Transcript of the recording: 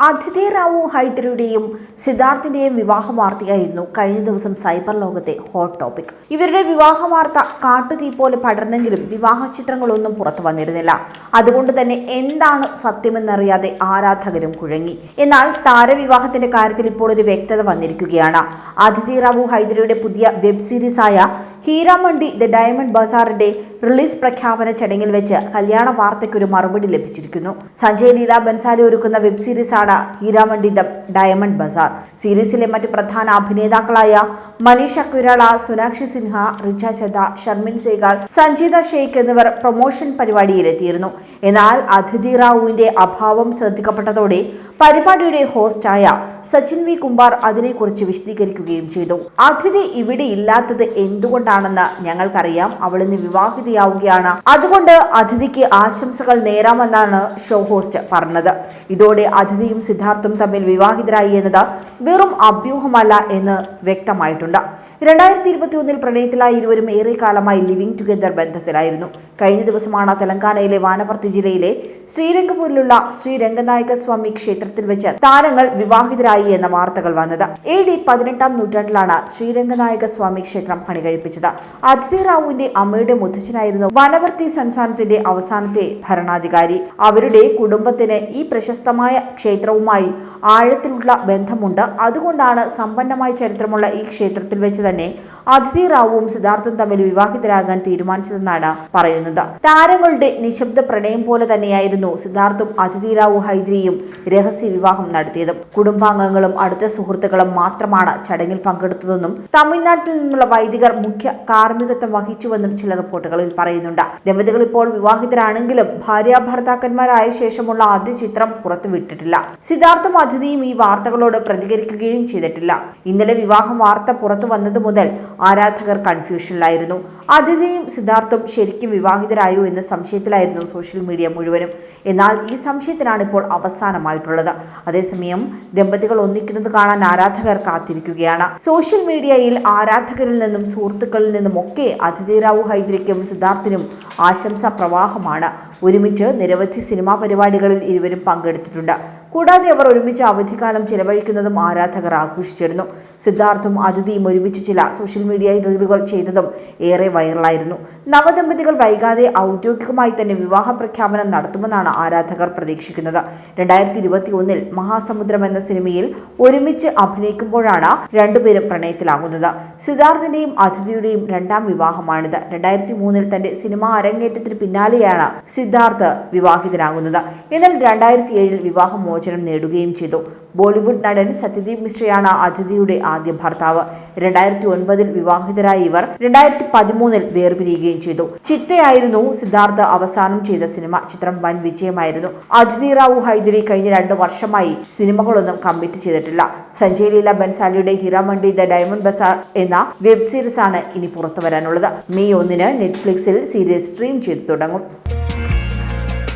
അതിഥി റാവു ഹൈദരുടെയും സിദ്ധാർത്ഥിന്റെയും വിവാഹ വാർത്തയായിരുന്നു കഴിഞ്ഞ ദിവസം സൈബർ ലോകത്തെ ഹോട്ട് ടോപ്പിക്. ഇവരുടെ വിവാഹ വാർത്ത കാട്ടുതീ പോലെ പടർന്നെങ്കിലും വിവാഹ ചിത്രങ്ങളൊന്നും പുറത്തു വന്നിരുന്നില്ല. അതുകൊണ്ട് തന്നെ എന്താണ് സത്യമെന്നറിയാതെ ആരാധകരും കുഴങ്ങി. എന്നാൽ താരവിവാഹത്തിന്റെ കാര്യത്തിൽ ഇപ്പോൾ ഒരു വ്യക്തത വന്നിരിക്കുകയാണ്. അതിഥി റാവു ഹൈദരയുടെ പുതിയ വെബ് സീരീസായ ഹീരാമണ്ഡി ദ ഡയമണ്ട് ബസാറിന്റെ റിലീസ് പ്രഖ്യാപന ചടങ്ങിൽ വെച്ച് കല്യാണ വാർത്തയ്ക്കൊരു മറുപടി ലഭിച്ചിരിക്കുന്നു. സഞ്ജയ് ലീല ബൻസാലി ഒരുക്കുന്ന വെബ് സീരീസാണ് ഹീരാമണ്ടി ദ ഡയമണ്ട് ബസാർ. സീരീസിലെ മറ്റ് പ്രധാന അഭിനേതാക്കളായ മനീഷ കുരാള സോനാക്ഷി സിൻഹ റിച്ച ചത ഷർമിൻ സേഗാൾ സഞ്ജിത ഷെയ്ഖ് എന്നിവർ പ്രൊമോഷൻ പരിപാടിയിലെത്തിയിരുന്നു. എന്നാൽ അതിഥി റാവുവിന്റെ അഭാവം ശ്രദ്ധിക്കപ്പെട്ടതോടെ പരിപാടിയുടെ ഹോസ്റ്റായ സച്ചിൻ വി കുമാർ അതിനെക്കുറിച്ച് വിശദീകരിക്കുകയും ചെയ്തു. അതിഥി ഇവിടെ ഇല്ലാത്തത് എന്തുകൊണ്ടാണെന്ന് ഞങ്ങൾക്കറിയാം. അവൾ ഇന്ന് വിവാഹിതയാവുകയാണ്. അതുകൊണ്ട് അതിഥിക്ക് ആശംസകൾ നേരാമെന്നാണ് ഷോ ഹോസ്റ്റ് പറഞ്ഞത്. ഇതോടെ അതിഥിയും സിദ്ധാർത്ഥും തമ്മിൽ വിവാഹിതരായി എന്നത് വെറും അഭ്യൂഹമല്ല എന്ന് വ്യക്തമായിട്ടുണ്ട്. രണ്ടായിരത്തി ഇരുപത്തി ഒന്നിൽ പ്രണയത്തിലായ ഇരുവരും ഏറെ കാലമായി ലിവിംഗ് ടുഗദർ ബന്ധത്തിലായിരുന്നു. കഴിഞ്ഞ ദിവസമാണ് തെലങ്കാനയിലെ വാനപർത്തി ജില്ലയിലെ ശ്രീരംഗപൂരിലുള്ള ശ്രീ രംഗനായക സ്വാമി ക്ഷേത്രത്തിൽ വെച്ച് താരങ്ങൾ വിവാഹിതരായി എന്ന വാർത്തകൾ വന്നത്. എ ഡി പതിനെട്ടാം നൂറ്റാണ്ടിലാണ് ശ്രീരംഗനായക സ്വാമി ക്ഷേത്രം പണികഴിപ്പിച്ചത്. അതിഥി റാവുവിന്റെ അമ്മയുടെ മുത്തച്ഛനായിരുന്നു വനവർത്തി സംസ്ഥാനത്തിന്റെ അവസാനത്തെ ഭരണാധികാരി. അവരുടെ കുടുംബത്തിന് ഈ പ്രശസ്തമായ ക്ഷേത്രവുമായി ആഴത്തിലുള്ള ബന്ധമുണ്ട്. അതുകൊണ്ടാണ് സമ്പന്നമായ ചരിത്രമുള്ള ഈ ക്ഷേത്രത്തിൽ വെച്ച് തന്നെ അതിഥി റാവുവും സിദ്ധാർത്ഥും തമ്മിൽ വിവാഹിതരാകാൻ തീരുമാനിച്ചതെന്നാണ് പറയുന്നത്. താരങ്ങളുടെ നിശബ്ദ പ്രണയം പോലെ തന്നെയായിരുന്നു സിദ്ധാർത്ഥും അതിഥി റാവു ഹൈദ്രിയും രഹസ്യ വിവാഹം നടത്തിയതും. കുടുംബാംഗങ്ങളും അടുത്ത സുഹൃത്തുക്കളും മാത്രമാണ് ചടങ്ങിൽ പങ്കെടുത്തതെന്നും തമിഴ്നാട്ടിൽ നിന്നുള്ള വൈദികർ മുഖ്യ കാർമ്മികത്വം വഹിച്ചുവെന്നും ചില റിപ്പോർട്ടുകളിൽ പറയുന്നുണ്ട്. ദമ്പതികൾ ഇപ്പോൾ വിവാഹിതരാണെങ്കിലും ഭാര്യ ഭർത്താക്കന്മാരായ ശേഷമുള്ള ആദ്യ ചിത്രം പുറത്തുവിട്ടിട്ടില്ല. സിദ്ധാർത്ഥും അതിഥിയും ഈ വാർത്തകളോട് പ്രതികരിക്കുകയും ചെയ്തിട്ടില്ല. ഇന്നലെ വിവാഹം വാർത്ത പുറത്തു വന്നത് മുതൽ ആരാധകർ കൺഫ്യൂഷനിലായിരുന്നു. അതിഥിയും സിദ്ധാർത്ഥും ശരിക്കും വിവാഹിതരായോ എന്ന സംശയത്തിലായിരുന്നു സോഷ്യൽ മീഡിയ മുഴുവനും. എന്നാൽ ഈ സംശയത്തിനാണ് ഇപ്പോൾ അവസാനമായിട്ടുള്ളത്. അതേസമയം ദമ്പതികൾ ഒന്നിക്കുന്നത് കാണാൻ ആരാധകർ കാത്തിരിക്കുകയാണ്. സോഷ്യൽ മീഡിയയിൽ ആരാധകരിൽ നിന്നും സുഹൃത്തുക്കളിൽ നിന്നും ഒക്കെ അതിഥി റാവു ഹൈദരിക്കും സിദ്ധാർത്ഥിനും ആശംസാ പ്രവാഹമാണ് ഒരുമിച്ച് നിരവധി സിനിമാ പരിപാടികളിൽ ഇരുവരും പങ്കെടുത്തിട്ടുണ്ട്. കൂടാതെ അവർ ഒരുമിച്ച് അവധിക്കാലം ചിലവഴിക്കുന്നതും ആരാധകർ ആഘോഷിച്ചിരുന്നു. സിദ്ധാർത്ഥും അതിഥിയും ഒരുമിച്ച് ചില സോഷ്യൽ മീഡിയ റീലുകൾ ചെയ്തതും ഏറെ വൈറലായിരുന്നു. നവദമ്പതികൾ വൈകാതെ ഔദ്യോഗികമായി തന്നെ വിവാഹ പ്രഖ്യാപനം നടത്തുമെന്നാണ് ആരാധകർ പ്രതീക്ഷിക്കുന്നത്. രണ്ടായിരത്തി ഇരുപത്തി ഒന്നിൽ മഹാസമുദ്രം എന്ന സിനിമയിൽ ഒരുമിച്ച് അഭിനയിക്കുമ്പോഴാണ് രണ്ടുപേരും പ്രണയത്തിലാകുന്നത്. സിദ്ധാർത്ഥിന്റെയും അതിഥിയുടെയും രണ്ടാം വിവാഹമാണിത്. രണ്ടായിരത്തി മൂന്നിൽ തന്റെ സിനിമാ അരങ്ങേറ്റത്തിന് പിന്നാലെയാണ് സിദ്ധാർത്ഥ് വിവാഹിതനാകുന്നത്. എന്നാൽ രണ്ടായിരത്തി ഏഴിൽ വിവാഹമോചനം നേടുകയും ചെയ്തു. ബോളിവുഡ് നടൻ സത്യദീപ് മിശ്രയാണ് അതിഥിയുടെ ആദ്യ ഭർത്താവ്. രണ്ടായിരത്തി ഒൻപതിൽ വിവാഹിതരായ ഇവർ രണ്ടായിരത്തി പതിമൂന്നിൽ വേർപിരിയുകയും ചെയ്തു. ചിത്തയായിരുന്നു സിദ്ധാർത്ഥ അവസാനം ചെയ്ത സിനിമ. ചിത്രം വൻ വിജയമായിരുന്നു. അതിഥി റാവു ഹൈദരി കഴിഞ്ഞ രണ്ട് വർഷമായി സിനിമകളൊന്നും കമ്മിറ്റ് ചെയ്തിട്ടില്ല. സഞ്ജയ് ലീല ബൻസാലിയുടെ ഹിറാമണ്ടി ദ ഡയമണ്ട് ബസാർ എന്ന വെബ് സീരീസ് ആണ് ഇനി പുറത്തു വരാനുള്ളത് മെയ് ഒന്നിന് നെറ്റ്ഫ്ലിക്സിൽ സീരീസ് സ്ട്രീം ചെയ്തു തുടങ്ങും.